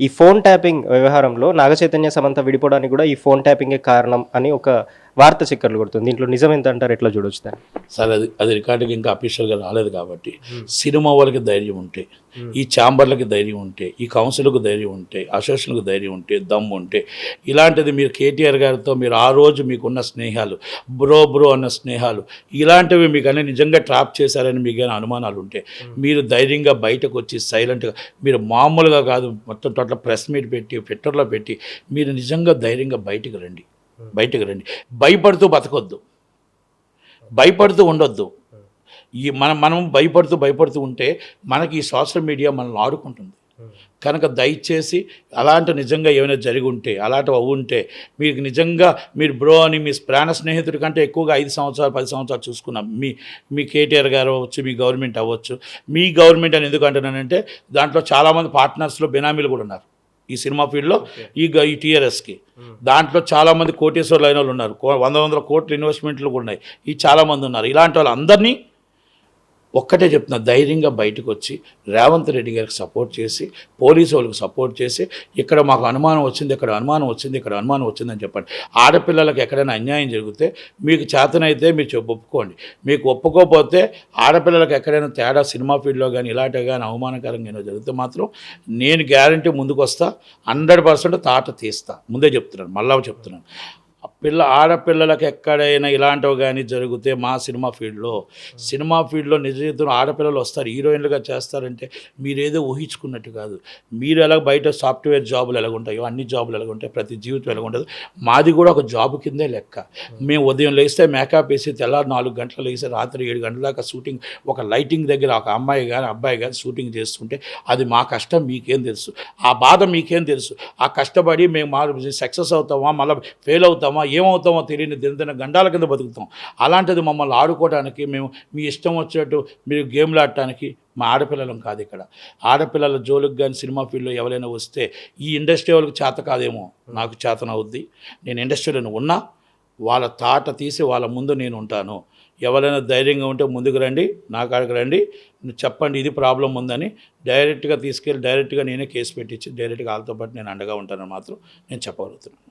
ఈ phone tapping వ్యవహారంలో నాగచైతన్య సమంత విడిపోవడానికి కూడా ఈ ఫోన్ ట్యాపింగే కారణం అని ఒక వార్త చిక్కర్లు కొడుతుంది. దీంట్లో నిజం ఎంత అంటారు ఎట్లా చూడొచ్చు దాన్ని? సరే అది అది రికార్డుకి ఇంకా అఫీషియల్గా రాలేదు కాబట్టి సినిమా వాళ్ళకి ధైర్యం ఉంటే ఈ ఛాంబర్లకి ధైర్యం ఉంటే ఈ కౌన్సిల్కి ధైర్యం ఉంటే అసోసియేషన్కి ధైర్యం ఉంటే దమ్ము ఉంటే ఇలాంటిది మీరు కేటీఆర్ గారితో మీరు ఆ రోజు మీకున్న స్నేహాలు బ్రో బ్రో అన్న స్నేహాలు ఇలాంటివి మీకు అన్ని నిజంగా ట్రాప్ చేశారని మీకు అనుమానాలు ఉంటే మీరు ధైర్యంగా బయటకు వచ్చి సైలెంట్గా మీరు మామూలుగా కాదు మొత్తం టోటల్ ప్రెస్ మీట్ పెట్టి ట్విట్టర్లో పెట్టి మీరు నిజంగా ధైర్యంగా బయటకు రండి. బయటకు రండి. భయపడుతూ బతకొద్దు. భయపడుతూ ఉండొద్దు. ఈ మనం మనం భయపడుతూ భయపడుతూ ఉంటే మనకి ఈ సోషల్ మీడియా మనల్ని ఆడుకుంటుంది. కనుక దయచేసి అలాంటి నిజంగా ఏమైనా జరిగి ఉంటే అలాంటివి అవి ఉంటే మీకు నిజంగా మీరు బ్రో అని మీ ప్రాణ స్నేహితుడి కంటే ఎక్కువగా ఐదు సంవత్సరాలు పది సంవత్సరాలు చూసుకున్నాం మీ మీ కేటీఆర్ గారు అవ్వచ్చు మీ గవర్నమెంట్ అవ్వచ్చు. మీ గవర్నమెంట్ అని ఎందుకు అంటున్నానంటే దాంట్లో చాలామంది పార్ట్నర్స్లో బెనామీలు కూడా ఉన్నారు. ఈ సినిమా ఫీల్డ్లో ఈ గ- ఈ టీఆర్ఎస్కి. దాంట్లో చాలామంది కోటేశ్వర్లు అయిన వాళ్ళు ఉన్నారు. వంద వందల కోట్ల ఇన్వెస్ట్మెంట్లు కూడా ఉన్నాయి. ఈ చాలామంది ఉన్నారు. ఇలాంటి వాళ్ళందరినీ ఒక్కటే చెప్తున్నా ధైర్యంగా బయటకు వచ్చి రేవంత్ రెడ్డి గారికి సపోర్ట్ చేసి పోలీసు వాళ్ళకి సపోర్ట్ చేసి ఇక్కడ మాకు అనుమానం వచ్చింది ఇక్కడ అనుమానం వచ్చింది ఇక్కడ అనుమానం వచ్చిందని చెప్పండి. ఆడపిల్లలకు ఎక్కడైనా అన్యాయం జరిగితే మీకు చేతనైతే మీరు చెప్పు ఒప్పుకోండి. మీకు ఒప్పుకోకపోతే ఆడపిల్లలకు ఎక్కడైనా తేడా సినిమా ఫీల్డ్లో కానీ ఇలాంటివి కానీ అవమానకరంగా ఏమైనా జరిగితే మాత్రం నేను గ్యారంటీ ముందుకు వస్తా హండ్రెడ్ పర్సెంట్ తాట తీస్తా. ముందే చెప్తున్నాను మళ్ళా చెప్తున్నాను. పిల్ల ఆడపిల్లలకు ఎక్కడైనా ఇలాంటివి కానీ జరిగితే మా సినిమా ఫీల్డ్లో సినిమా ఫీల్డ్లో నిజ జీవితంలో ఆడపిల్లలు వస్తారు హీరోయిన్లుగా చేస్తారంటే మీరేదో ఊహించుకున్నట్టు కాదు. మీరు ఎలా బయట సాఫ్ట్వేర్ జాబులు ఎలాగుంటాయో అన్ని జాబులు ఎలాగుంటాయి ప్రతి జీవితం ఎలాగుంటుంది మాది కూడా ఒక జాబ్ కిందే లెక్క. మేము ఉదయం లేస్తే మేకప్ వేసి తెల్లారు నాలుగు గంటలు లేస్తే రాత్రి ఏడు గంటల దాకా షూటింగ్ ఒక లైటింగ్ దగ్గర ఒక అమ్మాయి కానీ అబ్బాయి కానీ షూటింగ్ చేస్తుంటే అది మా కష్టం మీకేం తెలుసు. ఆ బాధ మీకేం తెలుసు. ఆ కష్టపడి మేము మా సక్సెస్ అవుతామా మళ్ళీ ఫెయిల్ అవుతామా ఏమవుతామో తెలియని దినదిన గండాల కింద బతుకుతాం. అలాంటిది మమ్మల్ని ఆడుకోవడానికి మేము మీ ఇష్టం వచ్చేట్టు మీరు గేమ్లు ఆడటానికి మా ఆడపిల్లలం కాదు ఇక్కడ. ఆడపిల్లల జోలికి కానీ సినిమా ఫీల్డ్లో ఎవరైనా వస్తే ఈ ఇండస్ట్రీ వాళ్ళకి చేత కాదేమో నాకు చేతనవుద్ది నేను ఇండస్ట్రీలో ఉన్నా వాళ్ళ తాట తీసి వాళ్ళ ముందు నేను ఉంటాను. ఎవరైనా ధైర్యంగా ఉంటే ముందుకు రండి నా కాడికి రండి చెప్పండి ఇది ప్రాబ్లం ఉందని డైరెక్ట్గా తీసుకెళ్ళి డైరెక్ట్గా నేనే కేసు పెట్టించి డైరెక్ట్గా వాళ్ళతో పాటు నేను అండగా ఉంటానని మాత్రం నేను చెప్పగలుగుతున్నాను.